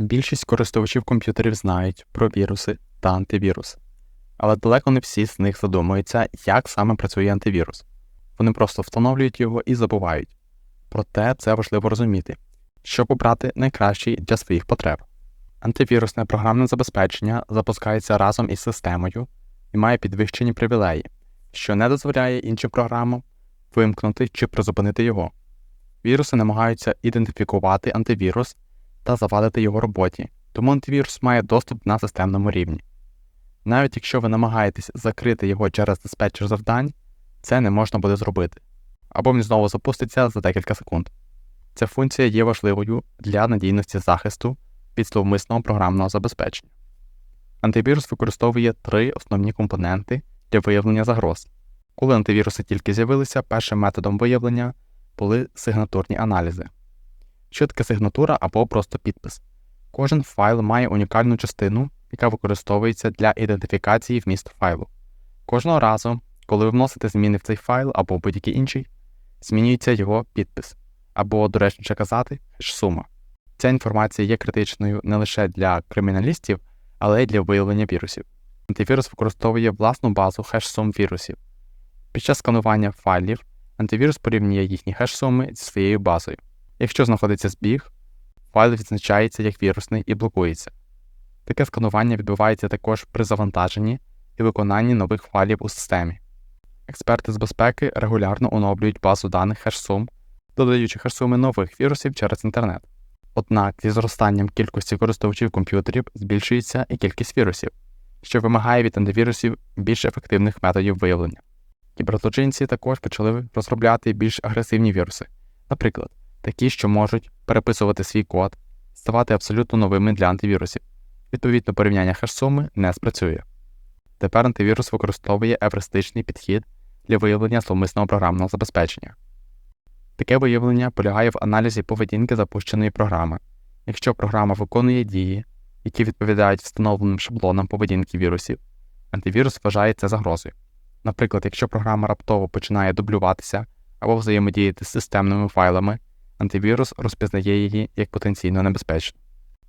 Більшість користувачів комп'ютерів знають про віруси та антивірус, але далеко не всі з них задумуються, як саме працює антивірус. Вони просто встановлюють його і забувають. Проте це важливо розуміти, щоб обрати найкращий для своїх потреб. Антивірусне програмне забезпечення запускається разом із системою і має підвищені привілеї, що не дозволяє іншим програмам вимкнути чи призупинити його. Віруси намагаються ідентифікувати антивірус та завадити його роботі, тому антивірус має доступ на системному рівні. Навіть якщо ви намагаєтесь закрити його через диспетчер завдань, це не можна буде зробити, або він знову запуститься за декілька секунд. Ця функція є важливою для надійності захисту від зловмисного програмного забезпечення. Антивірус використовує три основні компоненти для виявлення загроз. Коли антивіруси тільки з'явилися, першим методом виявлення були сигнатурні аналізи. Таке сигнатура або просто підпис? Кожен файл має унікальну частину, яка використовується для ідентифікації вмісту файлу. Кожного разу, коли ви вносите зміни в цей файл або будь-який інший, змінюється його підпис, або, доречніше казати, сума. Ця інформація є критичною не лише для криміналістів, але й для виявлення вірусів. Антивірус використовує власну базу хеш-сум вірусів. Під час сканування файлів антивірус порівнює їхні хеш-суми зі своєю базою. Якщо знаходиться збіг, файл відзначається як вірусний і блокується. Таке сканування відбувається також при завантаженні і виконанні нових файлів у системі. Експерти з безпеки регулярно оновлюють базу даних хеш-сум, додаючи хеш-суми нових вірусів через інтернет. Однак зі зростанням кількості користувачів комп'ютерів збільшується і кількість вірусів, що вимагає від антивірусів більш ефективних методів виявлення. Кіберзлочинці також почали розробляти більш агресивні віруси, наприклад, такі, що можуть переписувати свій код, ставати абсолютно новими для антивірусів. Відповідно, порівняння хеш-суми не спрацює. Тепер антивірус використовує евристичний підхід для виявлення зловмисного програмного забезпечення. Таке виявлення полягає в аналізі поведінки запущеної програми. Якщо програма виконує дії, які відповідають встановленим шаблонам поведінки вірусів, антивірус вважає це загрозою. Наприклад, якщо програма раптово починає дублюватися або взаємодіяти з системними файлами, антивірус розпізнає її як потенційно небезпечну.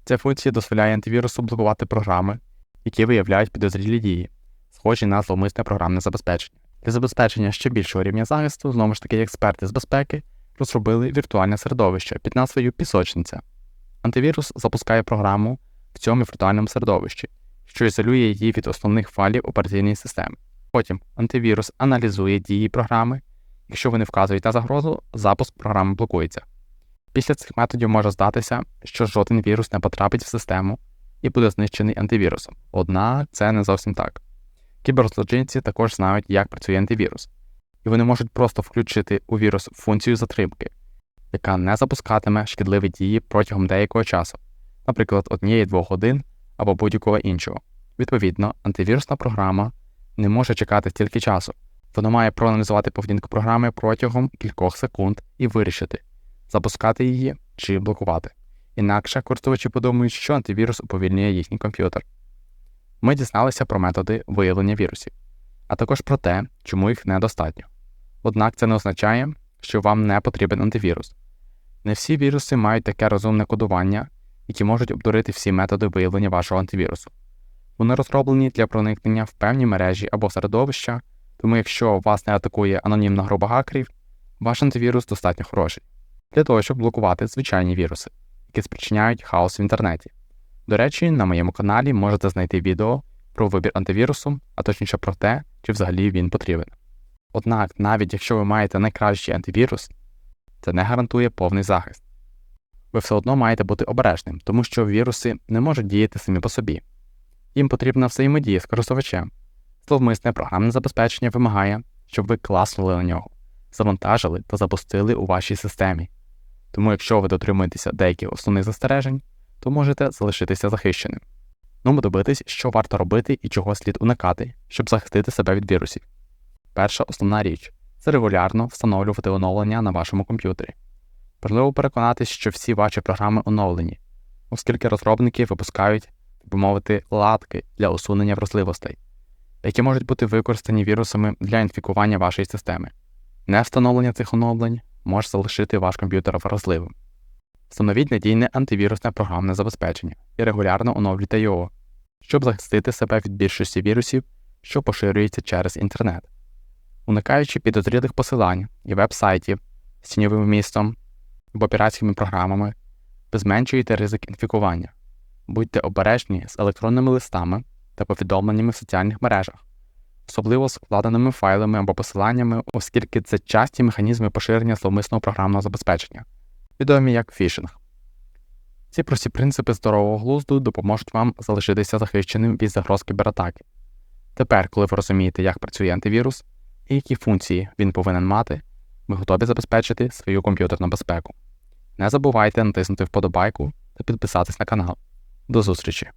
Ця функція дозволяє антивірусу блокувати програми, які виявляють підозрілі дії, схожі на зловмисне програмне забезпечення. Для забезпечення ще більшого рівня захисту, знову ж таки, експерти з безпеки розробили віртуальне середовище під назвою Пісочниця. Антивірус запускає програму в цьому віртуальному середовищі, що ізолює її від основних файлів операційної системи. Потім антивірус аналізує дії програми, якщо вони вказують на загрозу, запуск програми блокується. Після цих методів може здатися, що жоден вірус не потрапить в систему і буде знищений антивірусом, однак це не зовсім так. Кіберзлочинці також знають, як працює антивірус, і вони можуть просто включити у вірус функцію затримки, яка не запускатиме шкідливі дії протягом деякого часу, наприклад, однієї-двох годин або будь-якого іншого. Відповідно, антивірусна програма не може чекати стільки часу, вона має проаналізувати поведінку програми протягом кількох секунд і вирішити, запускати її чи блокувати. Інакше користувачі подумають, що антивірус уповільнює їхній комп'ютер. Ми дізналися про методи виявлення вірусів, а також про те, чому їх недостатньо. Однак це не означає, що вам не потрібен антивірус. Не всі віруси мають таке розумне кодування, які можуть обдурити всі методи виявлення вашого антивірусу. Вони розроблені для проникнення в певні мережі або середовища, тому якщо вас не атакує анонімна група хакерів, ваш антивірус достатньо хороший для того, щоб блокувати звичайні віруси, які спричиняють хаос в інтернеті. До речі, на моєму каналі можете знайти відео про вибір антивірусу, а точніше про те, чи взагалі він потрібен. Однак, навіть якщо ви маєте найкращий антивірус, це не гарантує повний захист. Ви все одно маєте бути обережним, тому що віруси не можуть діяти самі по собі. Їм потрібна взаємодія з користувачем. Зловмисне програмне забезпечення вимагає, щоб ви класнули на нього, завантажили та запустили у вашій системі. Тому, якщо ви дотримуєтеся деяких основних застережень, то можете залишитися захищеним. Ну, добитись, що варто робити і чого слід уникати, щоб захистити себе від вірусів. Перша основна річ це регулярно встановлювати оновлення на вашому комп'ютері. Важливо переконатись, що всі ваші програми оновлені, оскільки розробники випускають, так би мовити, латки для усунення вразливостей, які можуть бути використані вірусами для інфікування вашої системи. Не встановлення цих оновлень може залишити ваш комп'ютер вразливим. Встановіть надійне антивірусне програмне забезпечення і регулярно оновлюйте його, щоб захистити себе від більшості вірусів, що поширюються через інтернет. Уникаючи підозрілих посилань і веб-сайтів з тіньовим вмістом або піратськими програмами, ви зменшуєте ризик інфікування. Будьте обережні з електронними листами та повідомленнями в соціальних мережах, особливо з вкладеними файлами або посиланнями, оскільки це часті механізми поширення зловмисного програмного забезпечення, відомі як фішинг. Ці прості принципи здорового глузду допоможуть вам залишитися захищеним від загроз кібератаки. Тепер, коли ви розумієте, як працює антивірус і які функції він повинен мати, ви готові забезпечити свою комп'ютерну безпеку. Не забувайте натиснути вподобайку та підписатись на канал. До зустрічі!